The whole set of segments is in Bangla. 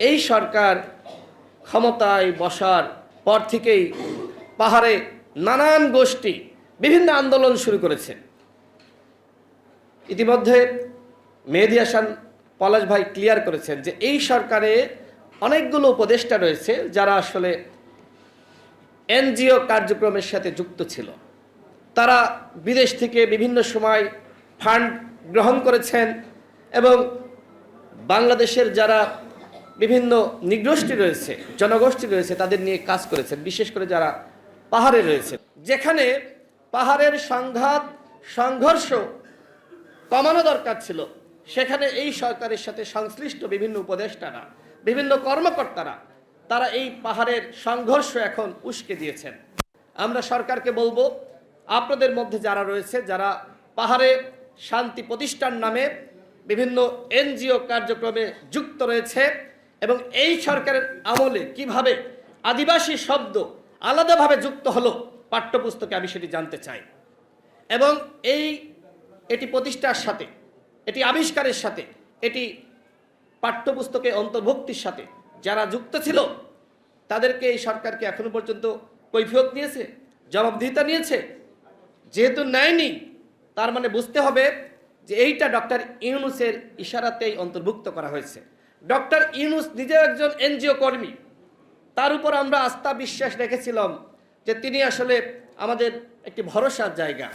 এই সরকার ক্ষমতায় বসার পর থেকেই পাহাড়ে নানান গোষ্ঠী বিভিন্ন আন্দোলন শুরু করেছে। ইতিমধ্যে মেহেদি হাসান পলাশ ভাই ক্লিয়ার করেছেন যে এই সরকারে অনেকগুলো উপদেষ্টা রয়েছে যারা আসলে এনজিও কার্যক্রমের সাথে যুক্ত ছিল। তারা বিদেশ থেকে বিভিন্ন সময় ফান্ড গ্রহণ করেছেন এবং বাংলাদেশের যারা বিভিন্ন নিগোষ্ঠী রয়েছে, জনগোষ্ঠী রয়েছে, তাদের নিয়ে কাজ করেছেন বিশেষ করে যারা পাহাড়ে রয়েছে। যেখানে পাহাড়ের সংঘাত, সংঘর্ষ কমানো দরকার ছিল। সেখানে এই সরকারের সাথে সংশ্লিষ্ট বিভিন্ন উপদেষ্টারা, বিভিন্ন কর্মকর্তারা, তারা এই পাহাড়ের সংঘর্ষ এখন উস্কে দিয়েছেন। আমরা সরকারকে বলব, আপনাদের মধ্যে যারা রয়েছে, যারা পাহাড়ে শান্তি প্রতিষ্ঠান নামে বিভিন্ন এনজিও কার্যক্রমে যুক্ত রয়েছে এবং এই সরকারের আমলে কীভাবে আদিবাসী শব্দ আলাদাভাবে যুক্ত হলো পাঠ্যপুস্তকে আমি সেটি জানতে চাই। এবং এই, এটি প্রতিষ্ঠার সাথে, এটি আবিষ্কারের সাথে, এটি পাঠ্যপুস্তকে অন্তর্ভুক্তির সাথে যারা যুক্ত ছিল, তাদেরকে এই সরকারকে এখনও পর্যন্ত কৈফিয়ত নিয়েছে, জবাবদিহিতা নিয়েছে। যেহেতু নেয়নি, তার মানে বুঝতে হবে যে এইটা ডক্টর ইউনুসের ইশারাতেই অন্তর্ভুক্ত করা হয়েছে। ডক্টর ইউনুস নিজেও একজন এনজিও কর্মী। তার উপর আমরা আস্থা বিশ্বাস রেখেছিলাম যে তিনি আসলে আমাদের একটি ভরসার জায়গা।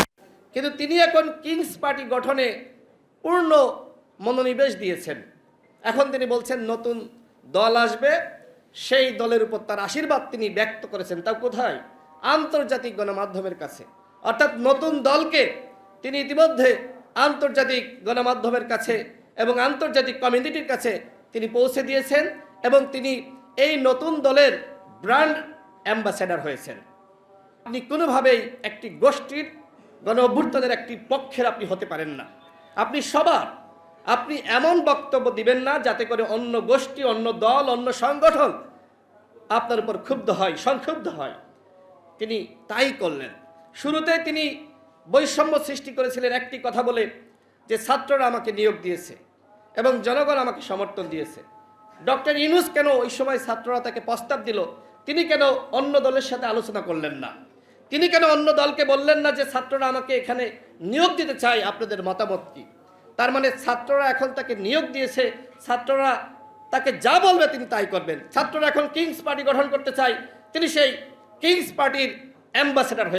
কিন্তু তিনি এখন কিংস পার্টি গঠনে পূর্ণ মনোনিবেশ দিয়েছেন। এখন তিনি বলছেন, নতুন দল আসবে, সেই দলের উপর তার আশীর্বাদ তিনি ব্যক্ত করেছেন। তা কোথায়? আন্তর্জাতিক গণমাধ্যমের কাছে। অর্থাৎ নতুন দলকে তিনি ইতিমধ্যে আন্তর্জাতিক গণমাধ্যমের কাছে এবং আন্তর্জাতিক কমিউনিটির কাছে তিনি পৌঁছে দিয়েছেন এবং তিনি এই নতুন দলের ব্র্যান্ড অ্যাম্বাসেডার হয়েছেন। আপনি কোনোভাবেই একটি গোষ্ঠীর গণ অভ্যুত্থানের একটি পক্ষের আপনি হতে পারেন না। আপনি সবার, আপনি এমন বক্তব্য দিবেন না যাতে করে অন্য গোষ্ঠী, অন্য দল, অন্য সংগঠন আপনার উপর ক্ষুব্ধ হয়, সংক্ষুব্ধ হয়। তিনি তাই করলেন। শুরুতে তিনি বৈষম্য সৃষ্টি করেছিলেন একটি কথা বলে যে ছাত্ররা আমাকে নিয়োগ দিয়েছে। এবং জনগণ আমাকে সমর্থন দিয়েছে। ডক্টর ইনুস কেন ওই সময় ছাত্ররা তাকে প্রস্তাব দিল? তিনি কেন অন্য দলের সাথে আলোচনা করলেন না? তিনি কেন অন্য দলকে বললেন না যে ছাত্ররা আমাকে এখানে নিয়োগ দিতে চায়? আপনাদের মতামত কি? তার মানে ছাত্ররা এখন তাকে নিয়োগ দিয়েছে, ছাত্ররা তাকে যা বলবে তিনি তাই করবেন। ছাত্ররা এখন কিংস পার্টি গঠন করতে চায়। তিনি সেই কিংস পার্টির অ্যাম্বাসেডার হয়ে